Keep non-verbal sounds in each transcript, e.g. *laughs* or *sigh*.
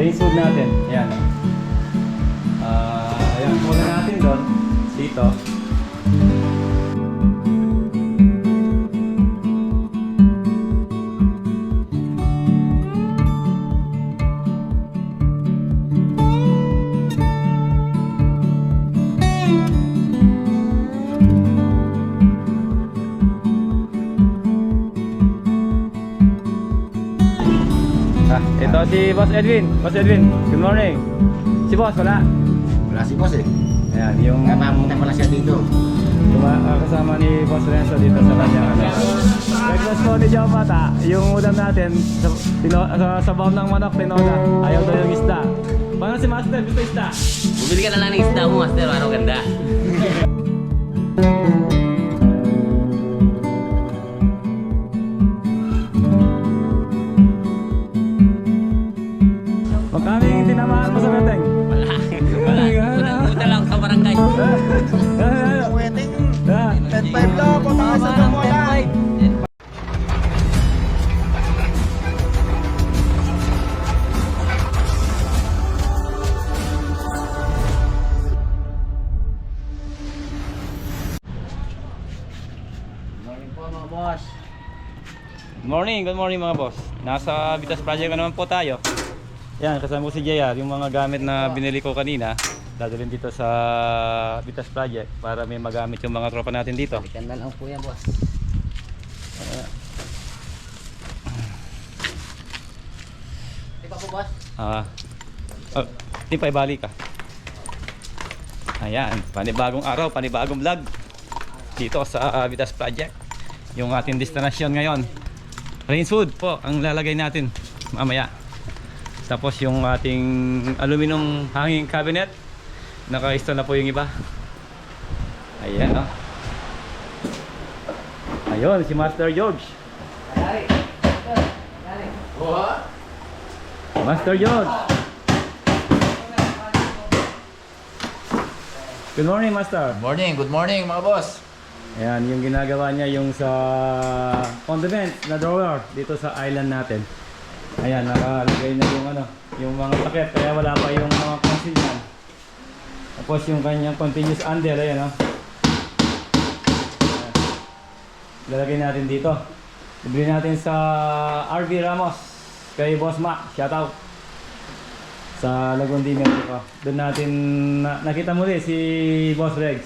Rain suit natin. Ayan. Ah, ayan, muna natin doon. Dito. Si Boss Edwin. Boss Edwin, good morning. Si Boss, wala. Wala si boss eh. Ayan, yung Kaya mamunta pala siya dito. Tuma, ah, kasama ni Boss Renzo dito sa kanya. Ano. Breakfast po ni Joe Mata, yung ulam natin, sa, tino, sa sabaw ng manok, tinola. Ayaw daw yung isda. Paano si Master? Gusto isda? Bumili ka na lang ng isda mo, Master. Ano ganda? Morning, good morning mga boss. Nasa Vitas Project na naman po tayo. Yan, kasama ko si JR, yung mga gamit na binili ko kanina. Dadalhin dito sa Vitas Project para may magamit yung mga tropa natin dito. Balikan na lang po yan, boss. Di ba po, boss? Ah. Oh, di pa ibalik ka. Ayan, panibagong araw, panibagong vlog. Dito sa uh, Vitas Project. Yung ating destinasyon ngayon. Rainswood po ang lalagay natin mamaya. Tapos yung ating aluminum hanging cabinet. Naka-install na po yung iba. Ayan, oh. Ayun, si Master George. Master George. Good morning, Master. Morning, good morning mga boss. Ayan, yung ginagawa niya yung sa condiment na drawer dito sa island natin. Ayan, nakalagay na yung ano, yung mga takip kaya wala pa yung mga conceal yan. Tapos yung kanyang continuous under, ayan oh. Lalagay natin dito. Bibili natin sa RV Ramos kay Boss Mac. Shout out sa Lagundi Mexico. Doon natin na, nakita muli si Boss Regs,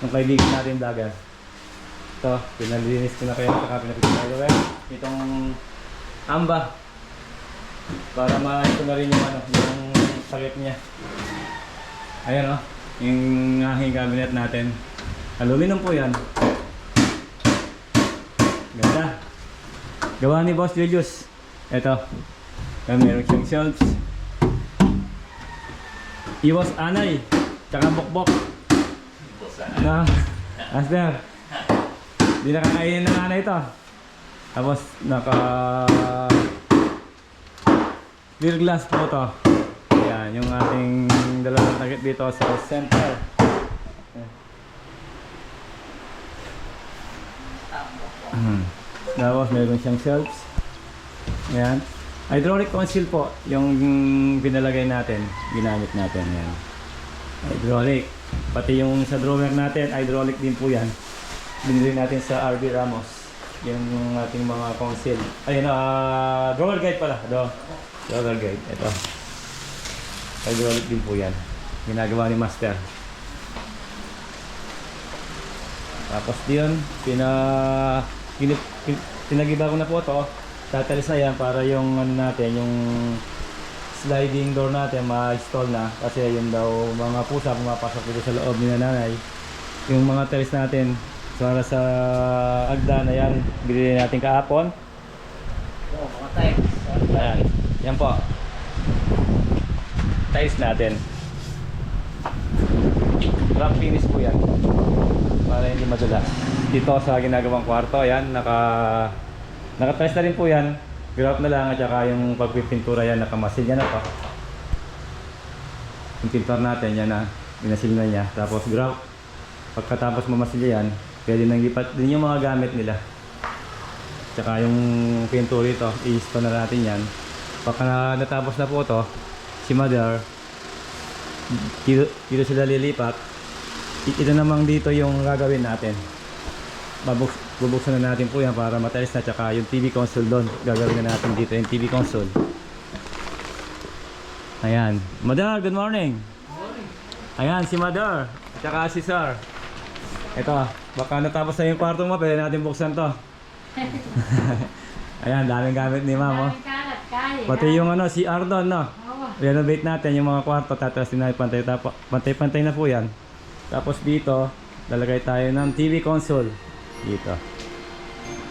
yung kaibigan natin dagat. Ito, pinalinis ko na kaya saka pinapitin ko kaya itong amba para ma-ito na rin yung ano, yung sakit niya. Ayan o, yung aking cabinet natin. Aluminum po yan. Ganda. Gawa ni Boss Julius. Ito. Kaya meron siyang shelves. Iwas anay. Tsaka bokbok. Na, *laughs* Master. Di nakakainin ng anay ito. Tapos naka clear glass po to. Ayan, yung ating dalawang takip dito sa center. Hmm. Tapos meron siyang shelves. Ayan. Hydraulic conceal po, yung pinalagay natin, ginamit natin yan. Hydraulic. Pati yung sa drawer natin, hydraulic din po yan. Binili natin sa RB Ramos. Yung ating mga conceal. Ayun, ah drawer guide pala. Ito. Drawer guide. Ito. Hydraulic din po yan. Ginagawa ni Master. Tapos diyon, pina pinip, pin- pinagiba ko na po to. Tatalis na yan para yung ano natin, yung sliding door natin ma-install na kasi yung daw mga pusa pumapasok dito sa loob ni nanay. Yung mga tiles natin para sa agda na yan, binili natin kahapon. Oo, mga type. Ayan, yan po. Tiles natin. Wrap finish po yan. Para hindi madulas. Dito sa ginagawang kwarto, ayan, naka naka-tiles na rin po yan. Grout na lang at saka yung pagpipintura yan, nakamasil yan na to. Yung pintor natin, yan na, binasil na niya. Tapos grout. Pagkatapos mamasil yan, pwede nang lipat din yung mga gamit nila. Tsaka yung pintura ito, i-install na natin yan. Pagka na- natapos na po ito, si Mother. Dito, dito sila lilipat. Ito namang dito yung gagawin natin. Babuk bubuksan na natin po yan para matalis na tsaka yung TV console doon. Gagawin na natin dito yung TV console. Ayan. Mother, good morning. Ayan, si Mother. Tsaka si Sir. Ito, baka natapos na yung kwarto mo, pwede natin buksan to. *laughs* Ayan, daming gamit ni Ma'am. oh. Pati yung ano, si Ardon, no? Renovate natin yung mga kwarto, tatasin natin pantay, tapo- pantay-pantay na po yan. Tapos dito, lalagay tayo ng TV console. Dito.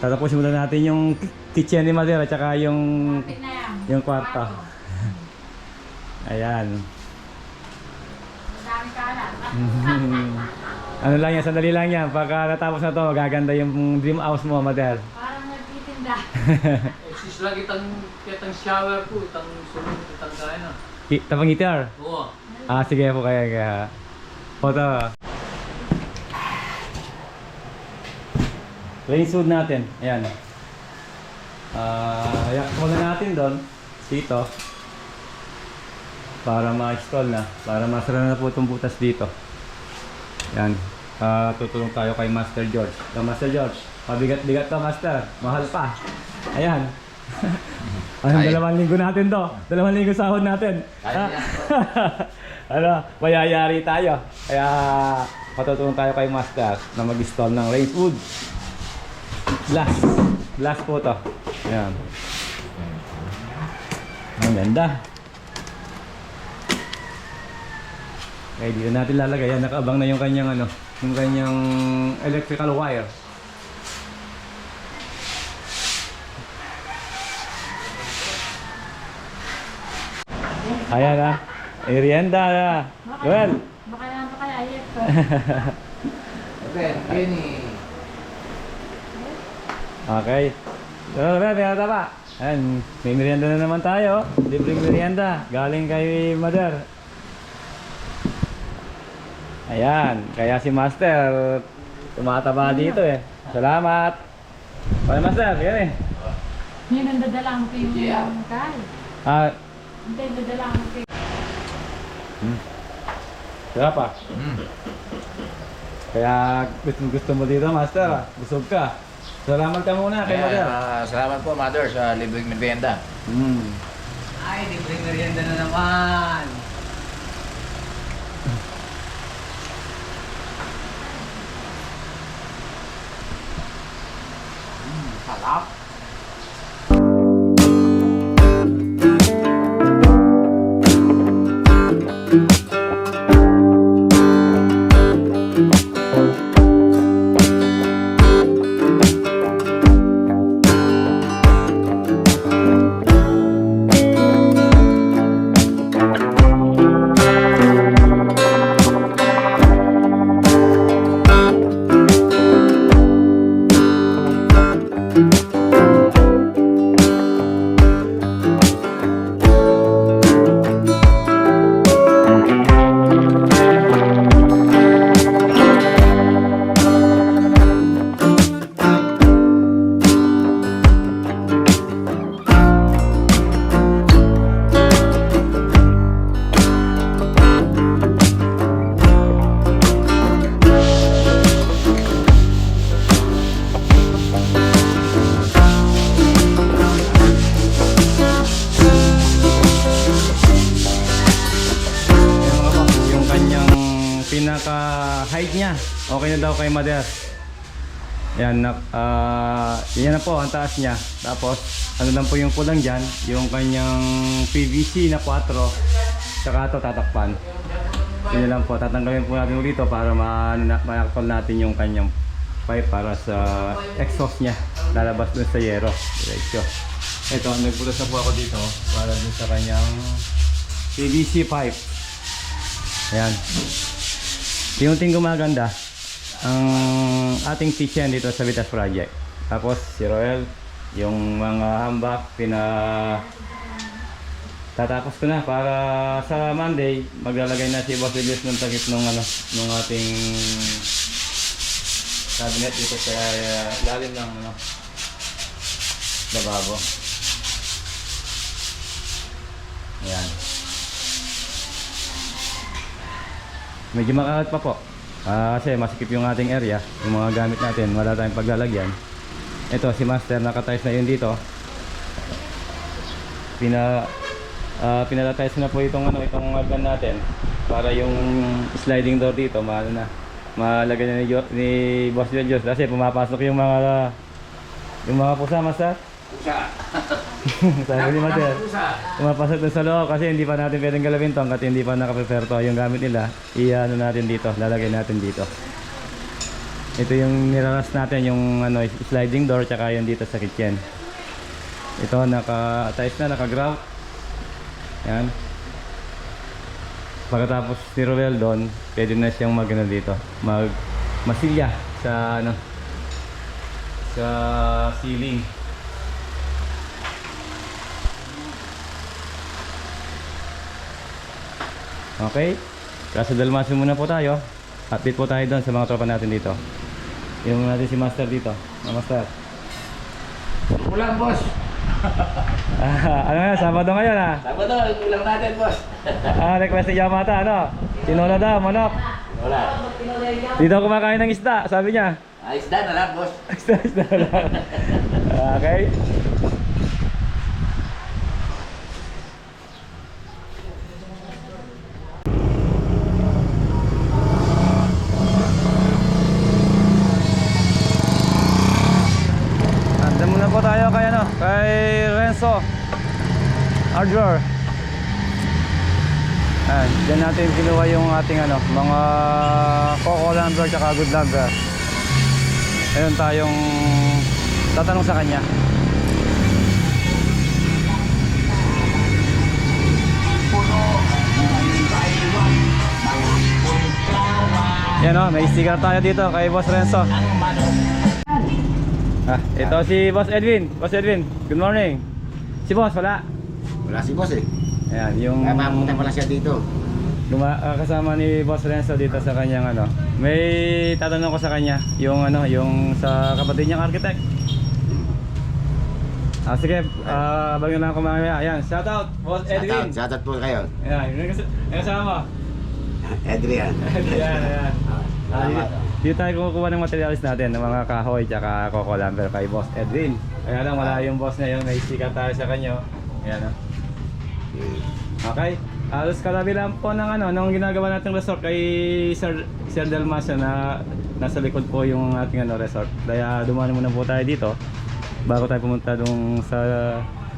Tatapusin muna natin yung kitchen ni Madera, tsaka yung, yung kwarto. *laughs* Ayan. Daming kalat. *laughs* ano lang yan, sandali lang yan. Pagka natapos na to, magaganda yung dream house mo, Madel. Parang nagtitinda. *laughs* Sis lagi itang kitang shower po, itang sunod, itang kaya na. I- Tapang heater. Oo. Ah, sige po kaya kaya. Photo. Rain suit natin. Ayan. Ah, uh, yak muna natin doon. Dito. Para ma-install na. Para masara na po itong butas dito. Ayan. Ah, tutulong tayo kay Master George. So, Master George, pabigat-bigat to, Master. Mahal pa. Ayan. *laughs* Anong dalawang linggo natin to? Dalawang linggo sahod natin. *laughs* Ano, mayayari tayo. Kaya patutulong tayo kay Master na mag-install ng raised wood. Glass. Glass po to. Ayan. Ang ganda. Okay, dito natin lalagay. Yan, nakaabang na yung kanyang ano, yung kanyang electrical wire. Ayan na. Irienda na. Well, Baka pa kaya ayip *laughs* ko. Okay, Kenny. Okay. So, Bebe, pinata pa. Ayan, may merienda na naman tayo. Libreng merienda. Galing kay Mother. Ayan, kaya si Master tumataba dito eh. Salamat. Bye Master, yan eh. Yun ang dadalang ko yung Yeah. kay. Ah, Hindi, dadalang ko yung sarap ah. Mm. Kaya gusto, gusto mo dito Master ah. Busog ka. Salamat ka muna kay Mother. ah, salamat po, Mother, sa libreng merienda. Mm. Ay, libreng merienda na naman. Mm, sarap. Yung taas niya. Tapos, ano lang po yung kulang dyan, yung kanyang PVC na 4, saka ito tatakpan. Yun lang po, tatanggalin po natin ulit ito para ma ma-actual natin yung kanyang pipe para sa exhaust niya. Lalabas dun sa yero. Diretso. Ito, nagbutas na po ako dito para dun sa kanyang PVC pipe. Ayan. Yung gumaganda ang ating kitchen dito sa Vitas Project. Tapos si Roel, yung mga hambak, pina tatapos ko na para sa Monday maglalagay na si Boss Willis ng takip ng ano ng ating cabinet dito sa uh, lalim ng ano lababo. Ayan. medyo makakat pa po. Ah, kasi masikip yung ating area, yung mga gamit natin, wala tayong paglalagyan. Ito, si Master, nakatiles na yun dito. Pina, ah, pinalatiles na po itong, ano, itong organ natin para yung sliding door dito, maano na, malagay na ni, Jo- ni Boss Diyos kasi pumapasok yung mga yung mga pusa, Master. Pusa. *laughs* Sabi ni Master. Pumapasok doon sa loob kasi hindi pa natin pwedeng galawin to hanggat hindi pa nakaprepare to yung gamit nila. I-ano natin dito, lalagay natin dito. Ito yung niraras natin yung ano, sliding door tsaka yung dito sa kitchen. Ito naka-tiles na, naka-grout. Yan. Pagkatapos ni Roel doon, pwede na siyang mag ano dito, mag masilya sa ano sa ceiling. Okay? Kaso Dalmasyo muna po tayo. Update po tayo doon sa mga tropa natin dito. Yung natin si Master dito. Ah, Master. Ulang, boss. *laughs* Ah, ano nga, Sabado ngayon ah. Sabado, ulang natin, boss. *laughs* Ah, request ni Yamata, ano? Tinola daw, manok. Wala. Dito kumakain ng isda, sabi niya. Ayos na na lang, boss. *laughs* Isda, isda lang. okay. Andun muna po tayo kay ano, kay Renzo Ardor. Ayan, dyan natin kinuha yung ating ano, mga Coco Lumber tsaka Good Lumber. Ayun tayong tatanong sa kanya. Yan o, may sticker tayo dito kay Boss Renzo. Ah, ito si Boss Edwin. Boss Edwin, good morning. Si Boss, wala. Wala si boss eh. Ayan, yung Kaya mapunta pala siya dito. Luma, ah, kasama ni Boss Renzo dito sa kanyang ano. May tatanong ko sa kanya, yung ano, yung sa kapatid niyang architect. Ah, sige, ah, bagay lang ako mamaya. Ayan, shout out, Boss Edwin. Shoutout, shoutout po kayo. Ayan, yung kas- yung kasama *laughs* mo. *laughs* Adrian. Ayan. Ah, dito, dito tayo kumukuha ng materials natin, ng mga kahoy tsaka coco lumber kay Boss Edwin. Kaya lang, wala yung boss na yun, may sticker tayo sa kanya. Ayan, oh. Okay. Alos katabi lang po ng ano, nung ginagawa nating resort kay Sir, Sir Dalmasio na nasa likod po yung ating ano, resort. Kaya dumaan muna po tayo dito bago tayo pumunta dun sa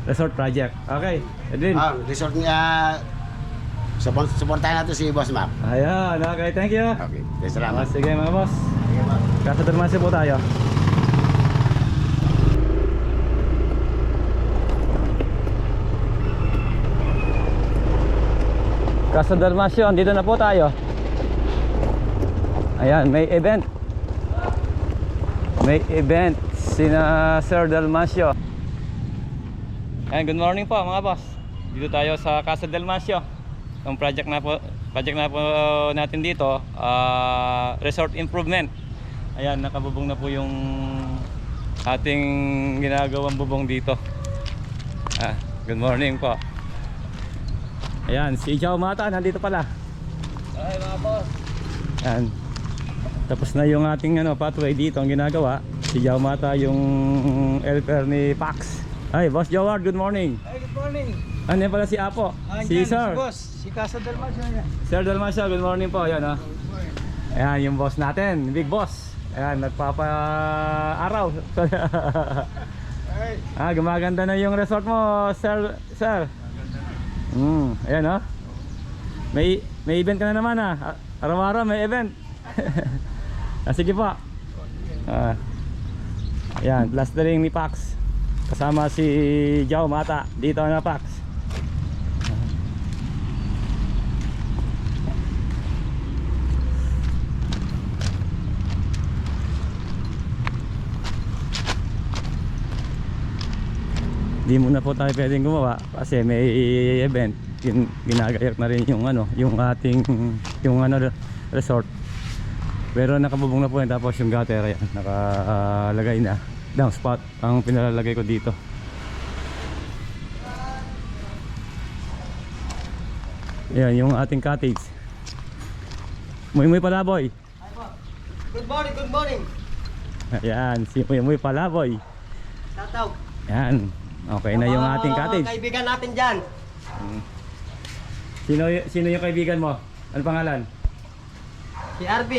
resort project. Okay, Edwin. Ah, resort niya. Support, supportahan natin si Boss Map. Ayan, okay, thank you. Okay, okay Ah, salamat. sige mga boss. Sige, boss. Kasa Dalmasio po tayo. Kasa Dalmasio, andito na po tayo. Ayan, may event. May event sina Sir Dalmasio. Ayan, good morning po mga boss. Dito tayo sa Casa Dalmasio. Ang project na po, project na po natin dito, ah, resort improvement. Ayan, nakabubong na po yung ating ginagawang bubong dito. Ah, good morning po. Ayan, si Jao Mata nandito pala. Ay, mga boss. Ayan. Tapos na yung ating ano, pathway dito ang ginagawa. Si Jao Mata yung helper ni Pax. Ay, Boss Jaward, good morning. Ay, good morning. Ano pala si Apo? si Sir. boss. Si Casa Dalmasio. Sir Dalmasio, good morning po. Ayan, oh. Ayan, yung boss natin, big boss. Ayan, nagpapa-araw. *laughs* Ah, gumaganda na yung resort mo, Sir. Sir. Mm, ayan, oh. May, may event ka na naman, ah. A- Araw-araw may event. *laughs* ah, sige po. Ah. Ayan, plastering ni Pax. Kasama si Jao Mata. Dito na Pax. Di muna po tayo pwedeng gumawa kasi may event. Gin, ginagayak na rin yung ano, yung ating yung ano resort. Pero nakabubong na po yan tapos yung gutter ayan, nakalagay na. Down spot ang pinalalagay ko dito. Yan yung ating cottage. Muy Muy Palaboy. Good morning, good morning. Ayan, si Muy Muy Palaboy. Tataw. Ayan, okay na yung ating cottage. Kaibigan natin dyan. Sino, y- sino yung kaibigan mo? Ano pangalan? Si RB.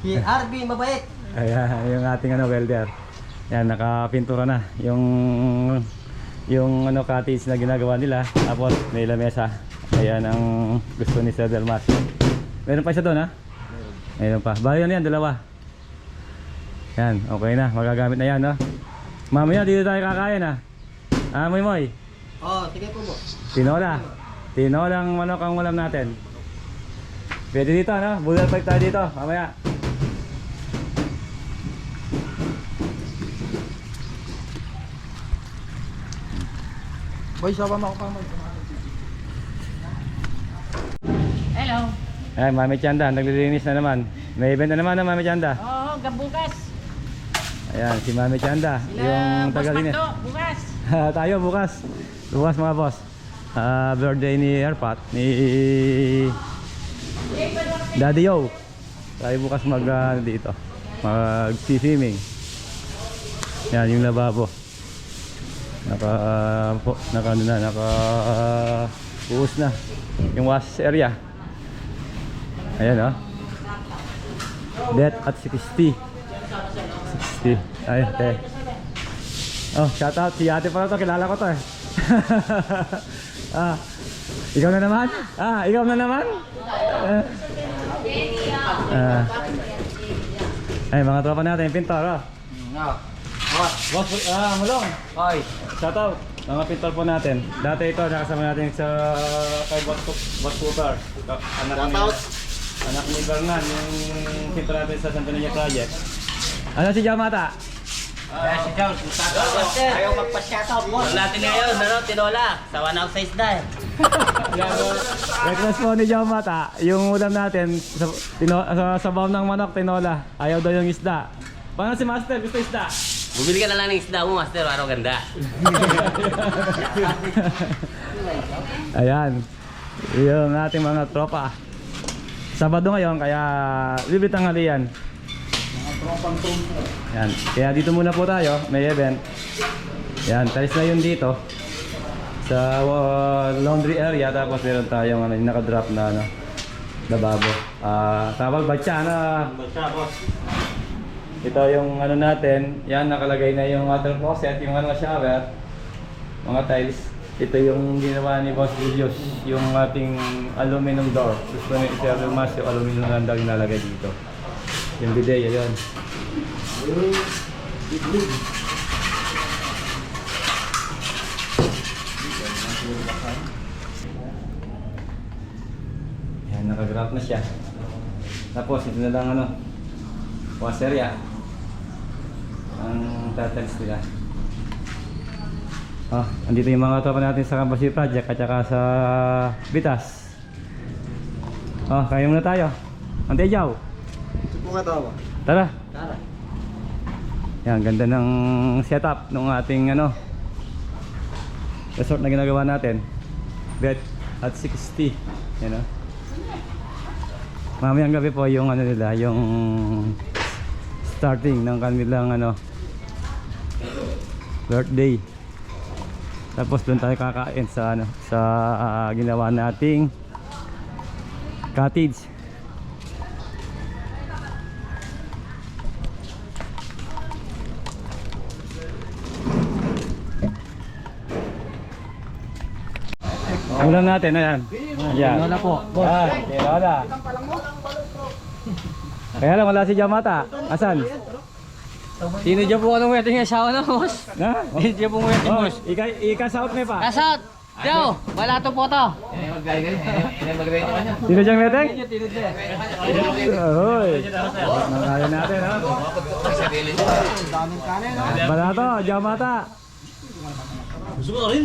Si RB, mabait. Ayan, yung ating ano, welder. Ayan, nakapintura na. Yung yung ano cottage na ginagawa nila. Tapos may lamesa. Ayan ang gusto ni Sir Delmas. Meron pa isa doon ha? Meron pa. Bali na yan, dalawa. Yan, okay na. Magagamit na yan, no? Mamaya dito tayo kakain ha. Ah, Moy Moy. Oh, sige po po. Tinola. Tinolang manok ang ulam natin. Pwede dito, no? Budal pipe tayo dito. Mamaya. Boy, sawa mo ako pa mo. Hello. Ay, Mami Chanda, naglilinis na naman. May event na naman na Mami Chanda. Oo, gabukas. Ayan, si Mami Chanda, yung tagalinis. bukas. *laughs* Tayo bukas. Bukas mga boss. Ah, birthday ni Airpat, ni Daddy Yo. Tayo bukas mag ah, dito. Mag swimming. Yan yung lababo. Naka po, naka ano na, naka buhos na yung wash area. Ayan oh. Death at 60. 60. Ay, okay. Oh, shout out si ate pala to, kilala ko to eh. *laughs* ah, ikaw na naman? Ah, ikaw na naman? Ah. Ah. ay, mga tropa natin, pintor oh. Boss, ah, mulong. Hoy. Shout out. Mga pintor po natin. Dati ito, nakasama natin sa kay Boss, Boss Cooper. Anak ni, anak ni Bernan, yung pintor natin sa Santa Niña Project. Ano si Jamata? Kaya si Charles, Ayaw magpa-shoutout, boss. natin ngayon, ano, tinola. Sawa na ako sa isda eh. *laughs* Request po ni Jamata, yung ulam natin sa, tino, sa sabaw ng manok, tinola. Ayaw daw yung isda. Paano si Master? Gusto isda? Bumili ka na lang ng isda mo, master. Araw ganda. *laughs* Ayan. Yung ating mga tropa. Sabado ngayon, kaya libre tanghalian. Yan. Kaya dito muna po tayo, may event. Yan, talis na yun dito. Sa uh, laundry area, tapos meron tayong ano, naka-drop na ano, lababo. Ah, tawag batya na. Batya, boss. Ito yung ano natin, yan nakalagay na yung water closet, yung ano shower, mga tiles. Ito yung ginawa ni Boss Julius, yung ating aluminum door. Gusto ni Sir Mas yung aluminum lang daw inalagay dito. Yung bidet, yun. Yan, nakagraph na siya. Tapos ito na lang ano, washer ya. Ang tatals nila. Ah, andito yung mga tropa natin sa City Project at saka sa Bitas. Oh, kaya muna tayo. Ante Jaw. Daw. Tara. Tara. Yan, ganda ng setup ng ating ano resort na ginagawa natin. Bed at 60. Yan oh. Mamayang gabi po yung ano nila, yung starting ng kanilang ano birthday. Tapos doon tayo kakain sa ano sa ah, ginawa nating cottage. Ulam natin, ayan. Ayan. Tinola po. Ah, tinola. Kaya lang, wala si Jamata. Asan? Sino dyan po anong wedding asawa na, boss? Na? Sino dyan pong wedding, Oh, boss? ika, ika-south me pa. Kasot! Joe, wala to po to. Sino dyan meteng? Ahoy. Nangkaya natin, ha? Balato, Jamata. Gusto ko rin.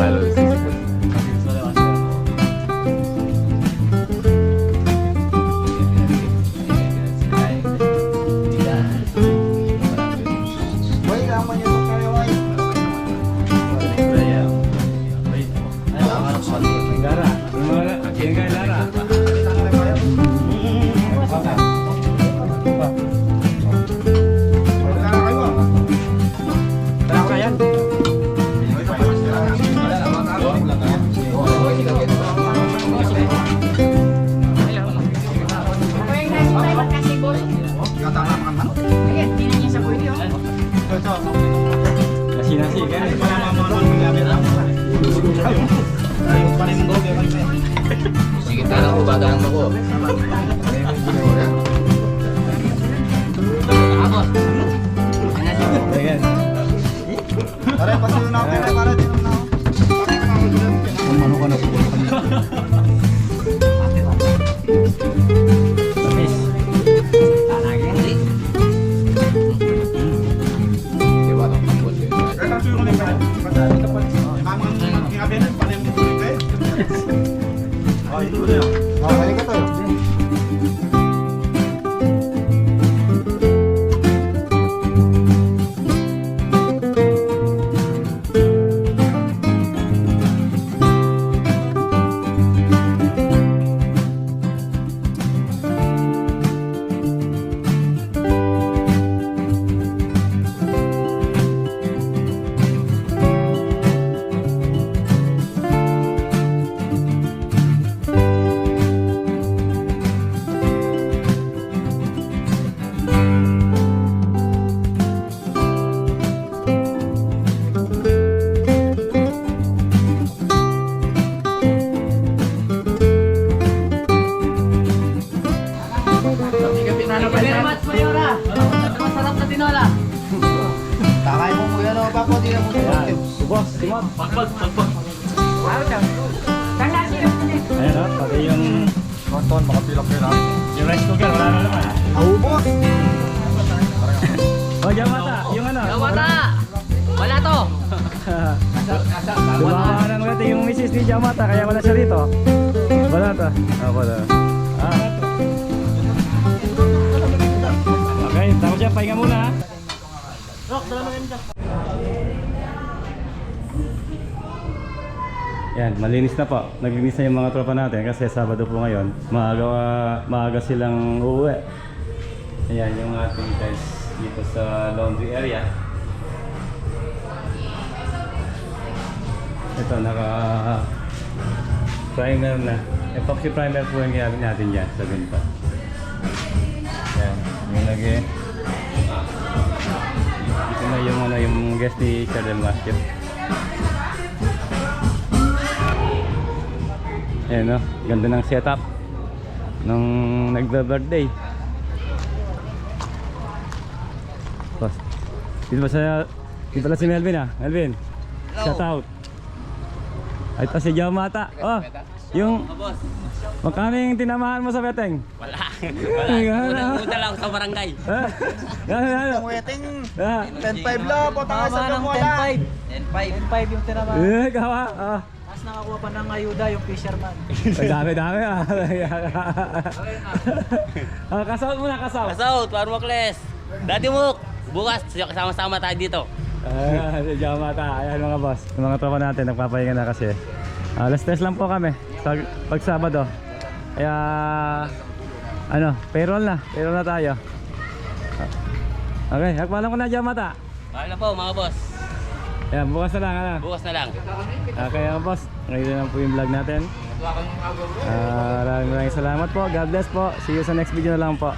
Nasi-nasi, kan? Sige, tanong ko bagaan mo ko. Ayan. Pare, pasuyo na ako. Pare, tinom na ako. Umano ka na. Pagpag, pagpag. Ayan o, pati yung... Konton, makapilak yun ha. Yung rice cooker, wala na naman. Aubos! O, oh, Jamata, yung ano? Gawata! Wala to! Dumawa ng ulit yung misis ni Jamata, kaya wala siya rito. Wala to. Ah, wala. Ah. Okay, tapos siya, pahinga muna ha. Yan, malinis na po. Naglinis na yung mga tropa natin kasi Sabado po ngayon. Maaga, maaga silang uuwi. Ayan yung ating guys dito sa laundry area. Ito, naka primer na. Epoxy primer po yung ginamit natin dyan sa ganito. Ayan, yung lagi. Ito na yung, ano, yung guest ni Chardel Masket. Ayan no, ganda ng setup nung nagba-birthday. Boss. Dito ba sa dito pala si Melvin ah. Melvin. Shout out. Ay ito si Jamata. Oh. Yung Magkaming tinamahan mo sa beteng? *laughs* Wala. Wala. Unang-una lang sa barangay. Ano ano? Ang Ah. 10-5 lang, potang sa mo wala. 10-5. 10-5 yung tinamaan. Eh, gawa. Ah. Tapos nakakuha pa ng ayuda yung fisherman. *laughs* Ang dami dami ah. *laughs* ah kasaw muna kasaw. Kasaut, Warmokles. Dati mo, bukas kasama-sama tayo dito. Ah, *laughs* si Jamata. Ayan mga boss. Yung mga tropa natin nagpapahinga na kasi. Alas tres lang po kami. Pag, pag Sabado. Kaya ano, payroll na. Payroll na tayo. Okay, nagpaalam ko na Jamata. Bye na po mga boss. Ayan, bukas na lang ano. Bukas na lang. Okay mga boss, ngayon lang po yung vlog natin. Ah, maraming maraming salamat po. God bless po. See you sa next video na lang po.